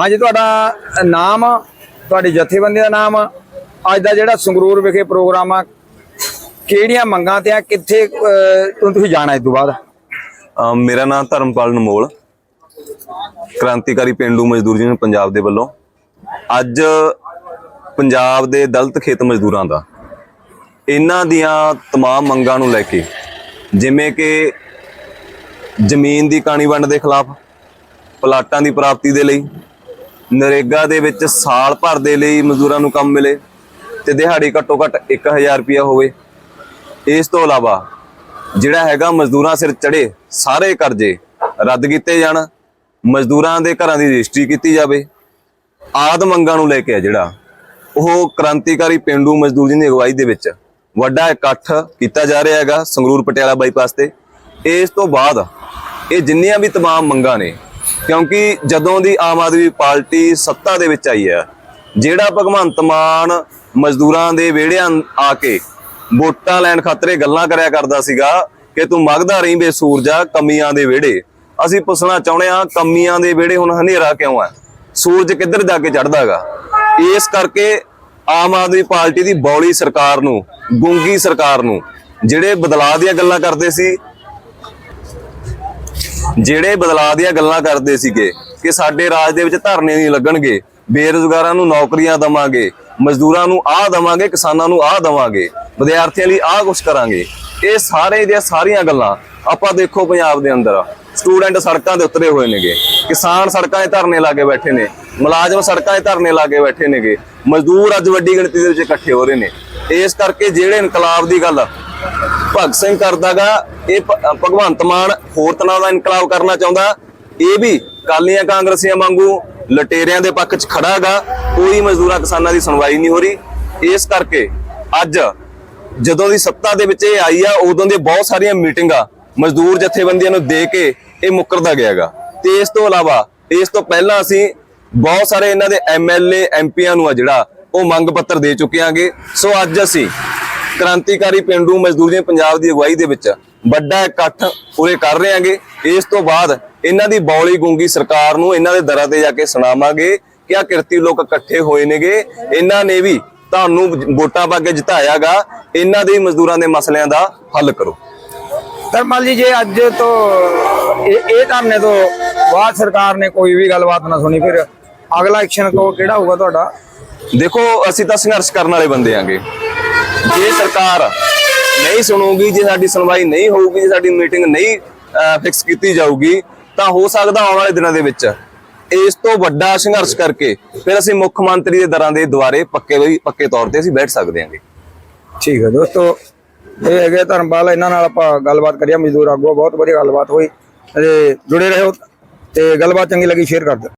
ਹਾਂਜੀ ਤੁਹਾਡਾ ਨਾਮ ਤੁਹਾਡੀ ਜਥੇਬੰਦੀ ਦਾ ਨਾਮ ਅੱਜ ਦਾ ਜਿਹੜਾ ਸੰਗਰੂਰ ਵਿਖੇ ਪ੍ਰੋਗਰਾਮ ਆ ਕਿਹੜੀਆਂ ਮੰਗਾਂ ਤੇ ਆ ਕਿੱਥੇ ਅਹ, ਤੋਂ ਤੁਸੀਂ ਜਾਣਾ ਇਸ ਤੋਂ ਬਾਅਦ ਅਮ ਮੇਰਾ ਨਾਮ ਧਰਮਪਾਲ ਨਮੋਲ ਕ੍ਰਾਂਤੀਕਾਰੀ ਪਿੰਡੂ ਮਜ਼ਦੂਰ ਯੂਨੀਅਨ ਪੰਜਾਬ ਦੇ ਵੱਲੋਂ ਅੱਜ ਪੰਜਾਬ ਦੇ ਦਲਿਤ ਖੇਤ ਮਜ਼ਦੂਰਾਂ ਦਾ ਇਹਨਾਂ ਦੀਆਂ तमाम ਮੰਗਾਂ ਨੂੰ ਲੈ ਕੇ ਜਿਵੇਂ ਕਿ ਜ਼ਮੀਨ ਦੀ ਕਾਣੀ ਵੰਡ ਦੇ ਖਿਲਾਫ ਪਲਾਟਾਂ ਦੀ ਪ੍ਰਾਪਤੀ ਦੇ ਲਈ ਨਰੇਗਾ ਦੇ ਵਿੱਚ ਸਾਲ ਭਰ ਦੇ ਲਈ ਮਜ਼ਦੂਰਾਂ ਨੂੰ ਕੰਮ ਮਿਲੇ ਤੇ ਦਿਹਾੜੀ ਘੱਟੋ ਘੱਟ 1000 ਰੁਪਇਆ ਹੋਵੇ ਇਸ ਤੋਂ ਇਲਾਵਾ ਜਿਹੜਾ ਹੈਗਾ ਮਜ਼ਦੂਰਾਂ ਸਿਰ ਚੜੇ ਸਾਰੇ ਕਰਜ਼ੇ ਰੱਦ ਕੀਤੇ ਜਾਣ ਮਜ਼ਦੂਰਾਂ ਦੇ ਘਰਾਂ ਦੀ ਰਜਿਸਟਰੀ ਕੀਤੀ ਜਾਵੇ ਆਦ ਮੰਗਾਂ ਨੂੰ ਲੈ ਕੇ ਆ ਜਿਹੜਾ ਉਹ ਕ੍ਰਾਂਤੀਕਾਰੀ ਪਿੰਡੂ ਮਜ਼ਦੂਰ ਜੀ ਦੀ ਅਗਵਾਈ ਦੇ ਵਿੱਚ ਵੱਡਾ ਇਕੱਠ ਕੀਤਾ ਜਾ ਰਿਹਾ ਹੈਗਾ ਸੰਗਰੂਰ ਪਟਿਆਲਾ ਬਾਈਪਾਸ ਤੇ ਇਸ ਤੋਂ ਬਾਅਦ ਇਹ ਜਿੰਨੀਆਂ ਵੀ तमाम ਮੰਗਾਂ ਨੇ ਕਿਉਂਕਿ ਜਦੋਂ ਦੀ ਆਮ ਆਦਮੀ ਪਾਰਟੀ ਸੱਤਾ ਦੇ ਵਿੱਚ ਆਈ ਹੈ ਜਿਹੜਾ ਭਗਵੰਤ ਮਾਨ ਮਜ਼ਦੂਰਾਂ ਦੇ ਵਿਹੜਿਆਂ ਆ ਕੇ ਵੋਟਾਂ ਲੈਣ ਖਾਤਰ ਗੱਲਾਂ ਕਰਿਆ ਕਰਦਾ ਸੀਗਾ ਕਿ ਤੂੰ ਮੰਗਦਾ ਰਹੀਂ ਬੇ ਸੂਰਜਾ ਕਮੀਆਂ ਦੇ ਵਿਹੜੇ। ਅਸੀਂ ਪੁੱਛਣਾ ਚਾਹੁੰਦੇ ਹਾਂ, ਕਮੀਆਂ ਦੇ ਵਿਹੜੇ ਹੁਣ ਹਨੇਰਾ ਕਿਉਂ ਹੈ ਸੂਰਜ ਕਿੱਧਰ ਜਾ ਕੇ ਚੜਦਾਗਾ ਇਸ ਕਰਕੇ ਆਮ ਆਦਮੀ ਪਾਰਟੀ ਦੀ ਬੌਲੀ ਸਰਕਾਰ ਨੂੰ, ਗੁੰਗੀ ਸਰਕਾਰ ਨੂੰ, ਜਿਹੜੇ ਬਦਲਾਅ ਦੀਆਂ ਗੱਲਾਂ ਕਰਦੇ ਸੀ ਜਿਹੜੇ ਬਦਲਾਅ ਦੀਆਂ ਗੱਲਾਂ ਕਰਦੇ ਸੀਗੇ ਕਿ ਸਾਡੇ ਰਾਜ ਦੇ ਵਿੱਚ ਧਰਨੇ ਨਹੀਂ ਲੱਗਣਗੇ, ਬੇਰੁਜ਼ਗਾਰਾਂ ਨੂੰ ਨੌਕਰੀਆਂ ਦਵਾਂਗੇ, ਮਜ਼ਦੂਰਾਂ ਨੂੰ ਆਹ ਦਵਾਂਗੇ, ਕਿਸਾਨਾਂ ਨੂੰ ਆਹ ਦਵਾਂਗੇ, ਵਿਦਿਆਰਥੀਆਂ ਲਈ ਆਹ ਕੁਝ ਕਰਾਂਗੇ। ਇਹ ਸਾਰੇ ਦੀਆਂ ਸਾਰੀਆਂ ਗੱਲਾਂ ਆਪਾਂ ਦੇਖੋ ਪੰਜਾਬ ਦੇ ਅੰਦਰ। ਸਟੂਡੈਂਟ ਸੜਕਾਂ ਦੇ ਉਤਰੇ ਹੋਏ ਨੇਗੇ, ਕਿਸਾਨ ਸੜਕਾਂ 'ਤੇ ਧਰਨੇ ਲਾ ਕੇ ਬੈਠੇ ਨੇ, ਮੁਲਾਜ਼ਮ ਸੜਕਾਂ 'ਤੇ ਧਰਨੇ ਲਾ ਕੇ ਬੈਠੇ ਨੇਗੇ, ਮਜ਼ਦੂਰ ਅੱਜ ਵੱਡੀ ਗਿਣਤੀ ਦੇ ਵਿੱਚ ਇਕੱਠੇ ਹੋ ਰਹੇ ਨੇ। ਇਸ ਕਰਕੇ ਜਿਹੜੇ ਇਨਕਲਾਬ ਦੀ ਗੱਲ ਭਗਤ ਸਿੰਘ ਕਰਦਾਗਾ, ਇਹ ਭਗਵੰਤ ਮਾਨ ਹੋਰ ਤਰ੍ਹਾਂ ਦਾ ਇਨਕਲਾਬ ਕਰਨਾ ਚਾਹੁੰਦਾ। ਇਹ ਵੀ ਕਾਲੀਆਂ ਕਾਂਗਰਸੀਆਂ ਵਾਂਗੂ ਲਟੇਰਿਆਂ ਦੇ ਪੱਖ 'ਚ ਖੜਾਗਾ। ਕੋਈ ਮਜ਼ਦੂਰਾਂ ਕਿਸਾਨਾਂ ਦੀ ਸੁਣਵਾਈ ਨਹੀਂ ਹੋ ਰਹੀ। ਇਸ ਕਰਕੇ ਅੱਜ ਜਦੋਂ ਦੀ ਸੱਤਾ ਦੇ ਵਿੱਚ ਇਹ ਆਈ ਆ, ਉਦੋਂ ਦੇ ਬਹੁਤ ਸਾਰੀਆਂ ਮੀਟਿੰਗਾਂ ਮਜ਼ਦੂਰ ਜਥੇਬੰਦੀਆਂ ਨੂੰ ਦੇ ਕੇ ਇਹ ਮੁੱਕਰਦਾ ਗਿਆਗਾ। ਤੇ ਇਸ ਤੋਂ ਇਲਾਵਾ, ਇਸ ਤੋਂ ਪਹਿਲਾਂ ਅਸੀਂ ਬਹੁਤ ਸਾਰੇ ਇਹਨਾਂ ਦੇ ਐਮਐਲਏ ਐਮਪੀਆਂ ਨੂੰ ਆ ਜਿਹੜਾ ਉਹ ਮੰਗ ਪੱਤਰ ਦੇ ਚੁੱਕੇ ਆਂਗੇ। ਸੋ ਅੱਜ ਅਸੀਂ ਕ੍ਰਾਂਤੀਕਾਰੀ ਪਿੰਡੂ ਮਜ਼ਦੂਰੀਆਂ ਪੰਜਾਬ ਦੀ ਅਗਵਾਈ ਦੇ ਵਿੱਚ ਵੱਡਾ ਇਕੱਠ ਪੂਰੇ ਕਰ ਰਹੇ ਹਾਂਗੇ ਇਸ ਤੋਂ ਬਾਅਦ ਇਹਨਾਂ ਦੀ ਬੌਲੀ ਗੂੰਗੀ ਸਰਕਾਰ ਨੂੰ ਇਹਨਾਂ ਦੇ ਦਰਾਂ ਤੇ ਜਾ ਕੇ ਸੁਣਾਵਾਂਗੇ ਕਿ ਆ ਕਿਰਤੀ ਲੋਕ ਇਕੱਠੇ ਹੋਏ ਨੇਗੇ ਇਹਨਾਂ ਨੇ ਵੀ ਤੁਹਾਨੂੰ ਵੋਟਾਂ ਪਾ ਕੇ ਜਿਤਾਇਆਗਾ ਇਹਨਾਂ ਦੇ ਮਜ਼ਦੂਰਾਂ ਦੇ ਮਸਲਿਆਂ ਦਾ ਹੱਲ ਕਰੋ। ਧਰਮਲ ਜੀ ਜੇ ਅੱਜ ਤੋਂ ਇਹ ਇਹ ਧਰਨੇ ਤੋਂ ਬਾਅਦ ਸਰਕਾਰ ਨੇ ਕੋਈ ਵੀ ਗੱਲਬਾਤ ਨਾ ਸੁਣੀ ਫਿਰ ਅਗਲਾ ਐਕਸ਼ਨ ਕੋ ਕਿਹੜਾ ਹੋਊਗਾ ਤੁਹਾਡਾ? ਦੇਖੋ ਅਸੀਂ ਤਾਂ ਸੰਘਰਸ਼ ਕਰਨ ਵਾਲੇ ਬੰਦੇ ਆਂਗੇ ਜੇ ਸਰਕਾਰ ਨਹੀਂ ਸੁਣੂਗੀ, ਜੇ ਸਾਡੀ ਸੁਣਵਾਈ ਨਹੀਂ ਹੋਊਗੀ, ਜੇ ਸਾਡੀ ਮੀਟਿੰਗ ਨਹੀਂ ਫਿਕਸ ਕੀਤੀ ਜਾਊਗੀ, ਤਾਂ ਹੋ ਸਕਦਾ ਆਉਣ ਵਾਲੇ ਦਿਨਾਂ ਦੇ ਵਿੱਚ। ਇਸ ਤੋਂ ਵੱਡਾ ਸੰਘਰਸ਼ ਕਰਕੇ ਫਿਰ ਅਸੀਂ ਮੁੱਖ ਮੰਤਰੀ ਦੇ ਦਰਾਂ ਦੇ ਦੁਆਰੇ ਪੱਕੇ ਵੀ, ਪੱਕੇ ਤੌਰ ਤੇ ਅਸੀਂ ਬੈਠ ਸਕਦੇ ਹਾਂਗੇ। ਠੀਕ ਹੈ ਦੋਸਤੋ, ਇਹ ਹੈਗੇ ਧਰਮਪਾਲ, ਇਹਨਾਂ ਨਾਲ ਆਪਾਂ ਗੱਲਬਾਤ ਕਰੀਆ ਮਜ਼ਦੂਰ ਆਗੂ ਬਹੁਤ ਵਧੀਆ ਗੱਲਬਾਤ ਹੋਈ। ਤੇ ਜੁੜੇ ਰਹੋ ਤੇ ਗੱਲਬਾਤ ਚੰਗੀ ਲੱਗੀ, ਸ਼ੇਅਰ ਕਰ ਦਿਓ।